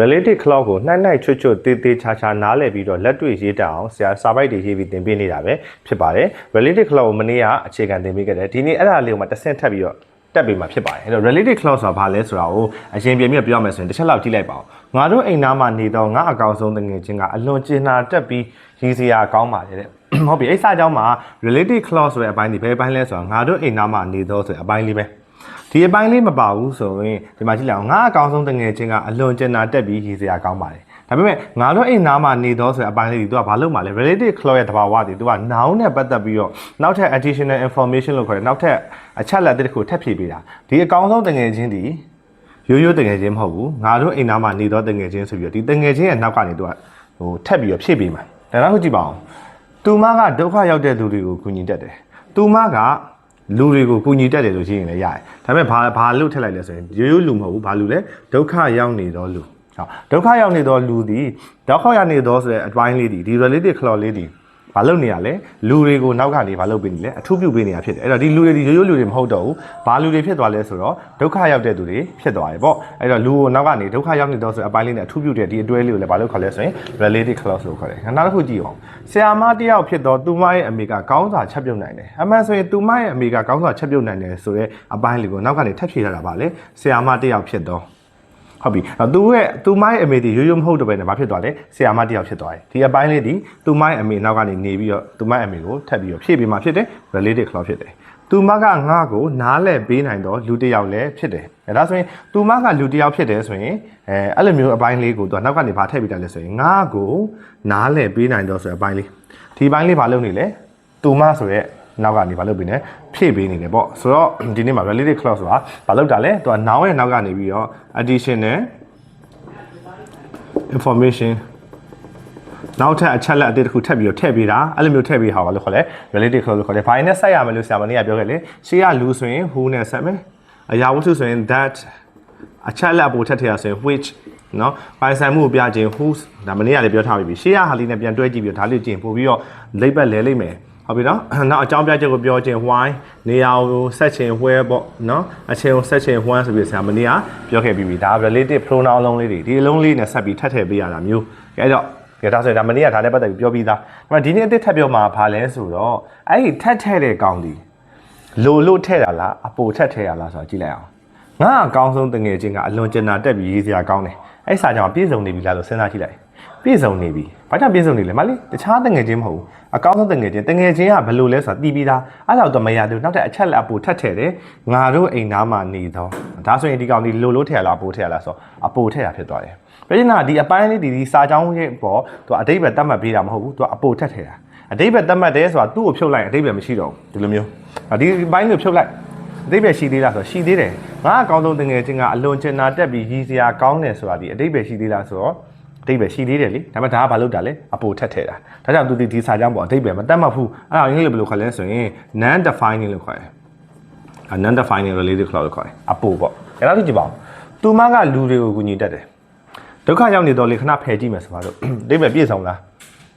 related clause ကိုနှိုက်နှိုက်ချွတ်ချွတ်တေးသေးချာချာနားလည်ပြီးတော့လက်တွေ့ရေးတတ်အောင်ဆရာစာပိုက်တွေရေးပြီးသင်ပေးနေတာပဲဖြစ်ပါတယ် related clause ကိုမနေ့ကအခြေခံသင်ပေးခဲ့တယ်ဒီနေ့အဲ့ဒါလေးကိုမှတစ်ဆင့်ထပ်ပြီးတော့တက်ပြီးမှဖြစ်ပါတယ်အဲ့တော့ related clause ဆိုတာဘာလဲဆိုတာကိုအရင်ပြင်ပြီးပြောမယ်ဆိုရင်တစ်ချက်လောက်ကြည့်လိုက်ပါဦးငါတို့အိမ်သားမှာနေတော့ငါအကောင်ဆုံးတငယ်ချင်းကအလွန်ကျင်နာတက်ပြီးရည်စရာကောင်းပါတယ်တဲ့ဟုတ်ပြီအဲ့စာကြောင်းမှာ related clause ဆိုတဲ့အပိုင်းဒီဘယ်အပိုင်းလဲဆိုတော့ငါတို့အိမ်သားမှာနေတော့ဆိုတဲ့အပိုင်းလေးပဲ ဒီအပိုင်းလေးမပါဘူးဆိုရင်ဒီမှာကြည့်လိုက်အောင်ငါအကောင်ဆုံးတငယ်ချင်းကအလွန်ကျင်နာတက်ပြီးရည်စရာကောင်းပါတယ်ဒါပေမဲ့ငါတို့အိမ်နားမှာနေတော့ဆိုတဲ့အပိုင်းလေးတွေသူကဘာလုပ်မှာလဲ related clause ရဲ့တဘာဝတွေသူက noun နဲ့ပတ်သက်ပြီးတော့နောက်ထပ် additional information လို့ခေါ်တယ်နောက်ထပ်အချက်လက်တစ်ခုထပ်ဖြည့်ပေးတာဒီအကောင်ဆုံးတငယ်ချင်းဒီရိုးရိုးတငယ်ချင်းမဟုတ်ဘူးငါတို့အိမ်နားမှာနေတော့တငယ်ချင်းဆိုပြီးတော့ဒီတငယ်ချင်းရဲ့နောက်ကနေသူကဟိုထပ်ပြီးတော့ဖြည့်ပေးမှာဒါတော့ဟုတ်ကြည့်ပါအောင်သူမကဒုက္ခရောက်တဲ့သူတွေကိုကူညီတတ်တယ်သူမက လူတွေကိုကူညီတတ်တယ်လို့ရှိရင်လည်းရတယ်။ဒါပေမဲ့ဘာဘာလို့ထည့်လိုက်လဲဆိုရင်ရိုးရိုးလူမဟုတ်ဘူးဘာလူလဲဒုက္ခရောက်နေတော့လူ။ဟောဒုက္ခရောက်နေတော့လူဒီဒုက္ခရောက်နေတော့ဆိုတဲ့အပိုင်းလေးဒီဒီ related clause လေးဒီ ဘာလုပ်နေရလဲလူတွေကိုနောက်ကနေဘာလုပ်ပေးနေလဲအထူးပြုပေးနေရဖြစ်တယ်။အဲ့တော့ဒီလူတွေဒီရိုးရိုးလူတွေမဟုတ်တော့ဘူး။ဘာလူတွေဖြစ်သွားလဲဆိုတော့ဒုက္ခရောက်တဲ့သူတွေဖြစ်သွားတယ်ပေါ့။အဲ့တော့လူကိုနောက်ကနေဒုက္ခရောက်နေတော့ဆိုတဲ့အပိုင်းလေးနဲ့အထူးပြုတဲ့ဒီအတွဲလေးကိုလည်းဘာလို့ခေါ်လဲဆိုရင် related clause လို့ခေါ်တယ်။နောက်တစ်ခုကြည့်အောင်။ဆရာမတစ်ယောက်ဖြစ်တော့သူမရဲ့အမေကကောင်းစွာချက်ပြုတ်နိုင်တယ်။အမှန်ဆိုရင်သူမရဲ့အမေကကောင်းစွာချက်ပြုတ်နိုင်တယ်ဆိုတဲ့အပိုင်းလေးကိုနောက်ကနေထပ်ဖြည့်ထားတာပါလေ။ဆရာမတစ်ယောက်ဖြစ်တော့ ဟုတ်ပြီအဲ့သူရဲ့သူမရဲ့အမေဒီရိုးရိုးမဟုတ်တော့ဘဲနဲ့ဘာဖြစ်သွားလဲဆရာမတစ်ယောက်ဖြစ်သွားတယ်ဒီအပိုင်းလေးဒီသူမရဲ့အမေနောက်ကနေနေပြီးတော့သူမရဲ့အမေကိုထပ်ပြီးတော့ဖြည့်ပေးမှဖြစ်တယ် related clause ဖြစ်တယ်သူမကငါ့ကိုနားလဲပေးနိုင်တော့လူတစ်ယောက်လည်းဖြစ်တယ်အဲဒါဆိုရင်သူမကလူတစ်ယောက်ဖြစ်တယ်ဆိုရင်အဲအဲ့လိုမျိုးအပိုင်းလေးကိုသူကနောက်ကနေဘာထည့်ပေးတယ်လဲဆိုရင်ငါ့ကိုနားလဲပေးနိုင်တော့ဆိုတဲ့အပိုင်းလေးဒီအပိုင်းလေးဘာလုပ်နေလဲသူမဆိုရဲ့ နောက်ကနေဘာလုပ်ပေးနေဖြည့်ပေးနေတယ်ပေါ့ဆိုတော့ဒီနေ့မှာ related clause ဆိုတာဘာလုပ်တာလဲသူက noun ရဲ့နောက်ကနေပြီးတော့ additional information နောက်ထပ်အချက်လက်အသစ်တစ်ခုထပ်ပြီးတော့ထည့်ပေးတာအဲ့လိုမျိုးထည့်ပေးဟာဘာလို့ခေါ်လဲ related clause လို့ခေါ်တယ်။ဘာနဲ့ဆက်ရမလို့ဆရာမနေ့ကပြောခဲ့လေရှေ့ကလူဆိုရင် who နဲ့ဆက်မယ်။အရာဝတ္ထုဆိုရင် that အချက်လက်အပေါ်ထပ်ထည့်ရဆိုရင် which နော်ပိုင်ဆိုင်မှုကိုပြခြင်း whose ဒါမနေ့ကလည်းပြောထားပြီးပြီရှေ့ကဟာလေးနဲ့ပြန်တွဲကြည့်ပြီးတော့ဒါလေးကြည့်ပို့ပြီးတော့လိပ်ပတ်လဲလိမ့်မယ် ဟုတ်ပြီနော်နောက်အကြောင်းပြချက်ကိုပြောခြင်း why နေရာကိုဆက်ခြင်း where ပေါ့နော်အချင်းကိုဆက်ခြင်း when ဆိုပြီးဆရာမနေ့ကပြောခဲ့ပြီးပြီဒါ related pronoun လုံးလေးတွေဒီအလုံးလေးနဲ့ဆက်ပြီးထပ်ထည့်ပေးရတာမျိုးအဲတော့ကဲဒါဆိုရင်ဒါမနေ့ကဒါနဲ့ပတ်သက်ပြီးပြောပြီးသားဒါပေမဲ့ဒီနေ့အစ်စ်ထပ်ပြောမှာဘာလဲဆိုတော့အဲ့ဒီထပ်ထည့်တဲ့ကောင်ဒီလိုလို့ထည့်တာလားအပိုထပ်ထည့်ရလားဆိုတာကြည့်လိုက်အောင် ငါအကောင်းဆုံးတငယ်ချင်းကအလွန်ကျင်နာတက်ပြီးရေးစရာကောင်းတယ်အဲ့စာကြောင့်ပြည့်စုံနေပြီလားလို့စဉ်းစားကြည့်လိုက်ပြည့်စုံနေပြီဘာကြောင့်ပြည့်စုံနေလဲမလေးတခြားတငယ်ချင်းမဟုတ်ဘူးအကောင်းဆုံးတငယ်ချင်းတငယ်ချင်းကဘယ်လိုလဲဆိုတာသိပြီးသားအဲ့လောက်တော့မရသေးဘူးနောက်တဲ့အချက်လက်အပိုထပ်ထည့်တယ်ငါတို့အိမ်သားမှာနေတော့ဒါဆိုရင်ဒီကောင်ဒီလိုလို့ထည့်ရလားအပိုထည့်ရလားဆိုတော့အပိုထည့်ရဖြစ်သွားတယ်ပြည့်နာဒီအပိုင်းလေးဒီဒီစာကြောင်းရဲ့ပေါ်သူအတိတ်ပဲတတ်မှတ်ပေးတာမဟုတ်ဘူးသူကအပိုထက်ထဲတာအတိတ်ပဲတတ်မှတ်တယ်ဆိုတာသူ့ကိုဖြုတ်လိုက်အတိတ်ပဲမရှိတော့ဘူးဒီလိုမျိုးဒီဘိုင်းကိုဖြုတ်လိုက် အတိတ်ပဲရှိသေးလားဆိုတော့ရှိသေးတယ်ငါအကောင်းဆုံးတငယ်ချင်းကအလွန်ကျင်နာတက်ပြီးရည်စရာကောင်းတယ်ဆိုတာဒီအတိတ်ပဲရှိသေးလားဆိုတော့အတိတ်ပဲရှိသေးတယ်လေဒါပေမဲ့ဒါကဘာလုပ်တာလဲအပိုထက်ထဲတာဒါကြောင့်သူဒီဒီစာကြောင်းပေါ်အတိတ်ပဲမတတ်မှတ်ဘူးအဲ့ဒါအင်္ဂလိပ်ဘယ်လိုခေါ်လဲဆိုရင် non defining လို့ခေါ်တယ် non defining related clause လို့ခေါ်တယ်အပိုပေါ့ဒါတော့ကြည့်ပါဦးသူမကလူတွေကိုကူညီတတ်တယ်ဒုက္ခရောက်နေတော့လေခဏဖယ်ကြည့်မယ်ဆိုတော့အိဗယ်ပြည့်စုံလား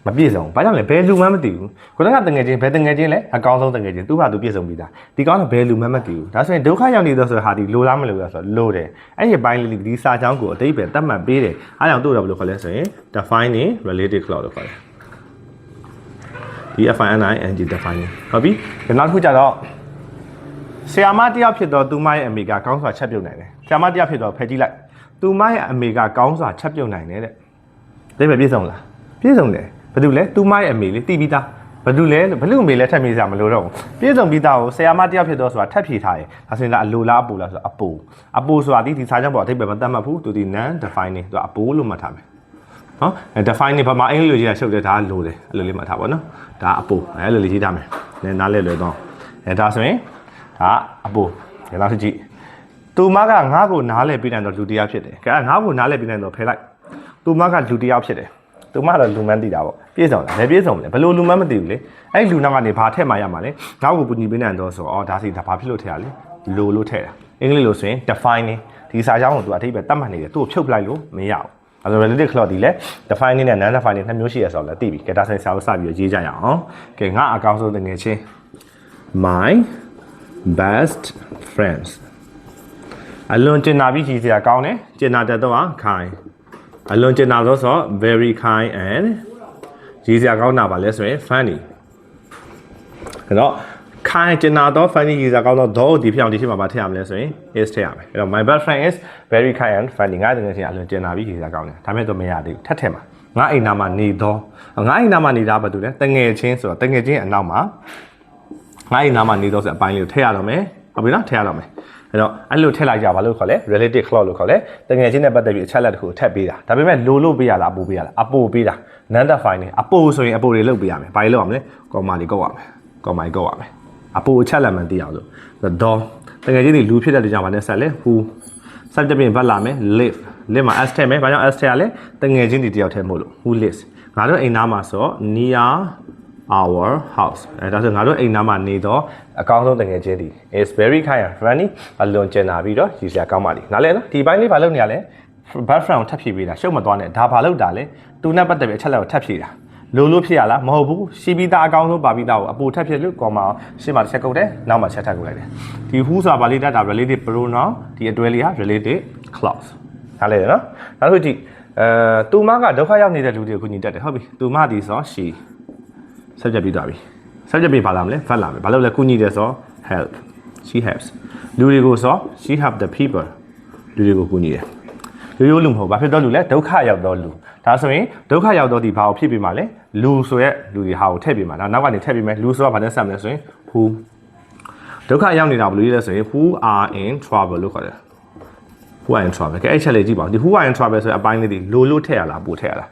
မပြည့်စုံဘာကြောင့်လဲဘယ်လူမှမသိဘူးခုနကတငယ်ချင်းဘယ်တငယ်ချင်းလဲအကောင်းဆုံးတငယ်ချင်းသူ့ဟာသူပြည့်စုံပြီးသားဒီကောင်းတော့ဘယ်လူမှမသိဘူးဒါဆိုရင်ဒုက္ခရောက်နေတော့ဆိုဟာဒီလိုလားမလိုလားဆိုတော့လိုတယ်အဲ့ဒီဘိုင်းလေးဒီစာချောင်းကိုအတိတ်ပဲတတ်မှတ်ပေးတယ်အားကြောင့်တို့တော့ဘယ်လိုခေါ်လဲဆိုရင် defining related clause လို့ခေါ်တယ်ဒီ FINI NG defining ဟုတ်ပြီနောက်တစ်ခုကြတော့ဆီယာမတယောက်ဖြစ်တော့သူမရဲ့အမေကကောင်းစွာချက်ပြုတ်နိုင်တယ်ဆီယာမတယောက်ဖြစ်တော့ဖယ်ကြည့်လိုက်သူမရဲ့အမေကကောင်းစွာချက်ပြုတ်နိုင်တယ်တဲ့ဒါပဲပြည့်စုံလားပြည့်စုံတယ် ဘာလို့လဲသူမရဲ့အမေလေးတိပြီးသားဘာလို့လဲဘလို့အမေလဲထပ်မေးစရာမလိုတော့ဘူးပြည့်စုံပြီးသားကိုဆီယာမတယောက်ဖြစ်တော့ဆိုတာထပ်ဖြေထားတယ်ဒါဆိုရင်လားအလိုလားအပူလားဆိုတာအပူအပူဆိုတာဒီဒီစာချုပ်ပေါ်အထိပ္ပယ်မတတ်မှတ်ဘူးသူဒီ non defining သူအပူလို့မှတ်ထားမယ်နော် defining ဘာမှအင်္ဂလိပ်လိုကြီးတာရှုပ်တယ်ဒါကလိုတယ်အဲ့လိုလေးမှတ်ထားပါနော်ဒါအပူအဲ့လိုလေးရေးထားမယ်နည်းနားလဲလွယ်တော့အဲဒါဆိုရင်ဒါအပိုဒီလောက်ကြည့်သူမကငါ့ကိုနားလဲပြီးနိုင်တော့လူတရားဖြစ်တယ်ကဲငါ့ကိုနားလဲပြီးနိုင်တော့ဖယ်လိုက်သူမကလူတရားဖြစ်တယ် သူမကတော့လူမန်းတည်တာပေါ့ပြည့်စုံလားလည်းပြည့်စုံတယ်ဘယ်လိုလူမန်းမသိဘူးလေအဲ့လူနောက်ကနေဘာထည့်မှရမှာလဲငါ့ကိုပူညီပေးနိုင်တော့ဆိုအော်ဒါစီဒါဘာဖြစ်လို့ထည့်ရလဲလိုလို့ထည့်တာအင်္ဂလိပ်လိုဆိုရင် defining ဒီစာကြောင်းကိုသူအထိပ္ပယ်တတ်မှတ်နေတယ်သူ့ကိုဖြုတ်ပလိုက်လို့မရဘူးအဲဒါ related clause ဒီလဲ defining နဲ့ non defining နှစ်မျိုးရှိရဆိုတော့လည်းသိပြီကဲဒါဆိုရင်စာကိုစပြီးရေးကြရအောင်ကဲငါအကောင်းဆုံးတကယ်ချင်း my best friends အလွန်ကျင်နာပြီးကြည်စရာကောင်းတယ်ကျင်နာတတ်တော့ခိုင် အလွန်ကျင်နာသောဆိုတော့ very kind and ရည်စရာကောင်းတာပါလဲဆိုရင် funny အဲ့တော့ kind ကျင်နာသော funny ရည်စရာကောင်းသော though ဒီဖြစ်အောင်ဒီဖြစ်မှာပါထည့်ရမလဲဆိုရင် is ထည့်ရမယ်အဲ့တော့ my best friend is very kind and funny ငါတကယ်ချင်းအလွန်ကျင်နာပြီးရည်စရာကောင်းတယ်ဒါပေမဲ့တော့မရသေးဘူးထပ်ထည့်မှာငါအိမ်နာမှာနေသောငါအိမ်နာမှာနေတာဘာတူလဲတငယ်ချင်းဆိုတော့တငယ်ချင်းအနောက်မှာငါအိမ်နာမှာနေသောဆိုအပိုင်းလေးကိုထည့်ရတော့မယ်ဟုတ်ပြီနော်ထည့်ရတော့မယ် အဲ့တော့အဲ့လိုထည့်လိုက်ကြပါလို့ခေါ်လဲ relative clause လို့ခေါ်လဲတကယ်ချင်းနဲ့ပတ်သက်ပြီးအချက်လက်တစ်ခုထည့်ပေးတာဒါပေမဲ့လိုလို့ပေးရလားအပိုပေးရလားအပိုပေးတာ non define နေအပိုဆိုရင်အပိုတွေလုပ်ပေးရမယ်ဘာတွေလုပ်ရမလဲ comma တွေကုတ်ရမယ် comma တွေကုတ်ရမယ်အပိုအချက်လက်မှန်သိအောင်လို့တော့တကယ်ချင်းဒီလူဖြစ်တဲ့ကြောင့်ဗာနဲ့ဆက်လဲ who စက်တပြင်ဘတ်လာမယ် live live မှာ s ထည့်မယ်ဘာကြောင့် s ထည့်ရလဲတငယ်ချင်းဒီတယောက်ထည့်မို့လို့ who lives ငါတို့အိမ်သားမှာဆို near our house အဲဒါဆိုငါတို့အိမ်သားမှာနေတော့အကောင်းဆုံးတငယ်ချင်းဒီ is very kind and friendly အလွန်ကျင်နာပြီးတော့ရည်စရာကောင်းပါလိနားလဲနော်ဒီဘိုင်းလေးဘာလုပ်နေရလဲ background ထပ်ဖြည့်ပေးတာရှုပ်မသွားနဲ့ဒါဘာလုပ်တာလဲသူနဲ့ပတ်သက်ပြီးအချက်လက်ကိုထပ်ဖြည့်တာလိုလို့ဖြစ်ရလားမဟုတ်ဘူးရှိပြီးသားအကောင်းဆုံးပါပြီးသားကိုအပူထပ်ဖြစ်လို့ကော်မာရှေ့မှာတစ်ချက်ကုတ်တယ်နောက်မှာချက်ထပ်ကုတ်လိုက်တယ်ဒီ who ဆိုတာဗာလိတတာ related pronoun ဒီအတွဲလေးဟာ related clause နားလဲနော်နောက်တစ်ခုကြည့်အဲသူမကဒုက္ခရောက်နေတဲ့လူတွေကိုကူညီတတ်တယ်ဟုတ်ပြီသူမဒီဆို she subject ပြီးသွားပြီ subject ပြီးပါလာမလဲ verb လာမယ်ဘာလို့လဲကူညီတယ်ဆို help she helps လူတွေကိုဆို she help the people လူတွေကိုကူညီတယ်ရိုးရိုးလူမဟုတ်ဘာဖြစ်တော့လူလဲဒုက္ခရောက်တော့လူဒါဆိုရင်ဒုက္ခရောက်တော့ဒီဘာကိုဖြစ်ပြီးမှလဲလူဆိုရက်လူတွေဟာကိုထည့်ပြီးမှဒါနောက်ကနေထည့်ပြီးမယ်လူဆိုတာဘာနဲ့ဆက်မလဲဆိုရင် who ဒုက္ခရောက်နေတာဘယ်လိုလဲဆိုရင် who are in trouble လို့ခေါ်တယ် who are in trouble ကဲအဲ့ချက်လေးကြည့်ပါဦးဒီ who are in trouble ဆိုတဲ့အပိုင်းလေးဒီလိုလို့ထည့်ရလားပို့ထည့်ရလား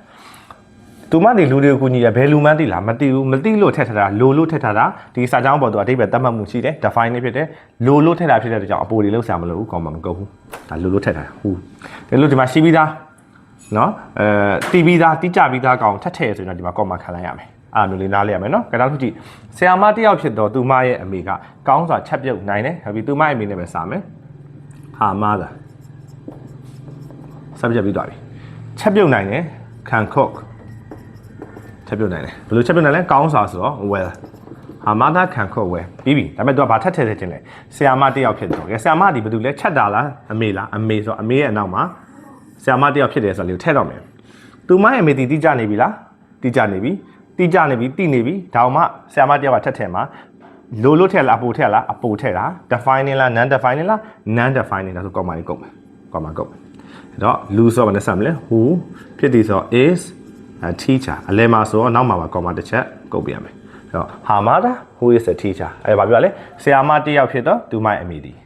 သူမဒီလူတွေကိုကူညီရဘယ်လူမှန်းသိလားမသိဘူးမသိလို့ထည့်ထားတာလိုလို့ထည့်ထားတာဒီစာကြောင်းပေါ်သူအတိတ်ပဲတတ်မှတ်မှုရှိတယ် define နေဖြစ်တယ်လိုလို့ထည့်တာဖြစ်တဲ့အတွက်ကြောင့်အပိုတွေလောက်ဆရာမလို့ဘူးကောင်းမှာမကုန်ဘူးဒါလိုလို့ထည့်ထားတာ who ဒီလိုဒီမှာရှိပြီးသားနော်အဲတီးပြီးသားတိကျပြီးသားကောင်ထပ်ထည့်ရဆိုရင်တော့ဒီမှာကောက်မှာခံလိုက်ရမယ်အားမျိုးလေးနားလေးရမယ်နော်ကြတော့ခုကြည့်ဆရာမတယောက်ဖြစ်တော့သူမရဲ့အမေကကောင်းစွာချက်ပြုတ်နိုင်တယ်ဟုတ်ပြီသူမရဲ့အမေနဲ့ပဲစာမယ်ဟာမသာ subject ပြီးသွားပြီချက်ပြုတ်နိုင်တယ် can cook ချက်ပြုတ်နိုင်တယ်ဘယ်လိုချက်ပြုတ်နိုင်လဲကောင်းစွာဆိုတော့ well ဟာ mother can cook well ပြီးပြီဒါပေမဲ့သူကဘာထက်ထည့်ထည့်ခြင်းလဲဆရာမတယောက်ဖြစ်တော့ကဲဆရာမဒီဘာလို့လဲချက်တာလားအမေလားအမေဆိုတော့အမေရဲ့အနောက်မှာဆရာမတယောက်ဖြစ်တယ်ဆိုတော့လေထည့်တော့မယ်သူမရဲ့အမေတီတိကျနေပြီလားတိကျနေပြီတိကျနေပြီတိနေပြီဒါမှဆရာမတယောက်ကထက်ထည့်မှာလိုလို့ထည့်လားအပိုထည့်လားအပိုထည့်တာ defining လား non defining လား non defining လားဆိုကောက်မှလေးကုန်မယ်ကောက်မှကုန်မယ်အဲ့တော့လူဆိုတော့ဘာနဲ့ဆက်မလဲ who ဖြစ်သည်ဆိုတော့ is a teacher အလဲမှာဆိုတော့နောက်မှာပါကောက်မှတစ်ချက်ကုန်ပြရမယ်အဲ့တော့ her mother who is a teacher အဲ့ဒါဘာပြောလဲဆရာမတစ်ယောက်ဖြစ်တော့သူမအမိသည်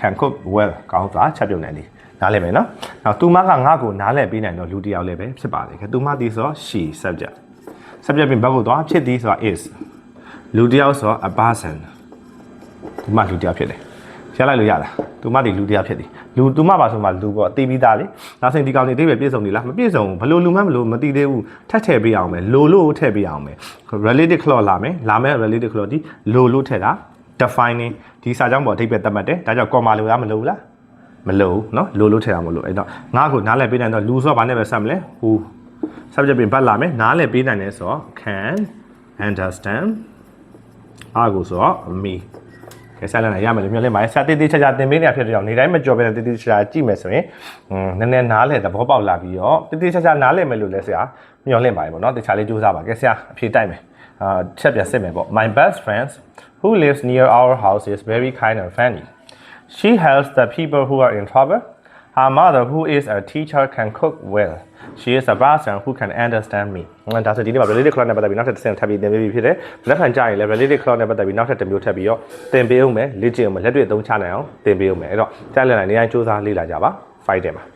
can cook well ကောင်းစွာချက်ပြုတ်နိုင်သည်နားလည်မယ်နော်။နောက်သူမကငါ့ကိုနားလည်ပေးနိုင်တော့လူတစ်ယောက်လည်းပဲဖြစ်ပါလေ။သူမသည်ဆိုတော့ she subject subject ပြင်ဘက်ကိုသွားဖြစ်သည်ဆိုတော့ is လူတစ်ယောက်ဆိုတော့ a person သူမလူတစ်ယောက်ဖြစ်တယ်။ ရလိုက်လို့ရလား။သူမဒီလူတစ်ယောက်ဖြစ်သည်။လူသူမပါဆိုမှလူပေါ့အသေးပြီးသားလေ။နောက်ဆုံးဒီကောင်တွေအသေးပဲပြည့်စုံနေလားမပြည့်စုံဘူး။ဘလို့လူမှမလို့မသိသေးဘူး။ထပ်ထည့်ပေးအောင်မယ်။လိုလို့ထည့်ပေးအောင်မယ်။ related clause လာမယ်။လာမယ် related clause ဒီလိုလို့ထည့်တာ defining ဒီစာကြောင်းပေါ်အဓိပ္ပာယ်သတ်မှတ်တယ်။ဒါကြောင့် comma လို့ရမလို့ဘူးလား။မလို့ဘူးเนาะလိုလို့ထည့်အောင်မလို့အဲ့တော့ငါ့ကိုနားလည်ပေးနိုင်တော့လူဆိုတော့ဘာနဲ့ပဲဆက်မလဲ who subject ပြင်ပတ်လာမယ်နားလည်ပေးနိုင်တယ်ဆိုတော့ can understand အားကိုဆိုတော့ me ကဲဆက်လက်နိုင်ရမယ်လို့မျှော်လင့်ပါတယ်ဆက်တေးသေးချာချာသင်ပေးနေရဖြစ်တဲ့ကြောင့်နေတိုင်းမကြော်ပဲနဲ့တေးသေးချာချာကြည့်မယ်ဆိုရင်อืมနည်းနည်းနားလည်သဘောပေါက်လာပြီးတော့တေးသေးချာချာနားလည်မယ်လို့လဲဆရာမျှော်လင့်ပါတယ်ပေါ့နော်တခြားလေးစူးစမ်းပါကဲဆရာအဖြေတိုက်မယ်အာချက်ပြန်စစ်မယ်ပေါ့ my best friends who lives near our house is very kind and friendly She helps the people who are in trouble. Her mother, who is a teacher, can cook well. She is a person who can understand me. ဒါဆိုဒီနေ့မှာ related clause နဲ့ပတ်သက်ပြီးနောက်ထပ်တစ်ဆင့်ထပ်ပြီးသင်ပေးပြီးဖြစ်တယ်။လက်ခံကြရင်လည်း related clause နဲ့ပတ်သက်ပြီးနောက်ထပ်တစ်မျိုးထပ်ပြီးတော့သင်ပေးအောင်မယ်လေ့ကျင့်အောင်မယ်လက်တွေ့အသုံးချနိုင်အောင်သင်ပေးအောင်မယ်။အဲ့တော့ကြားလည်နိုင်နေတိုင်းစူးစမ်းလေ့လာကြပါ။ fight တယ်မှာ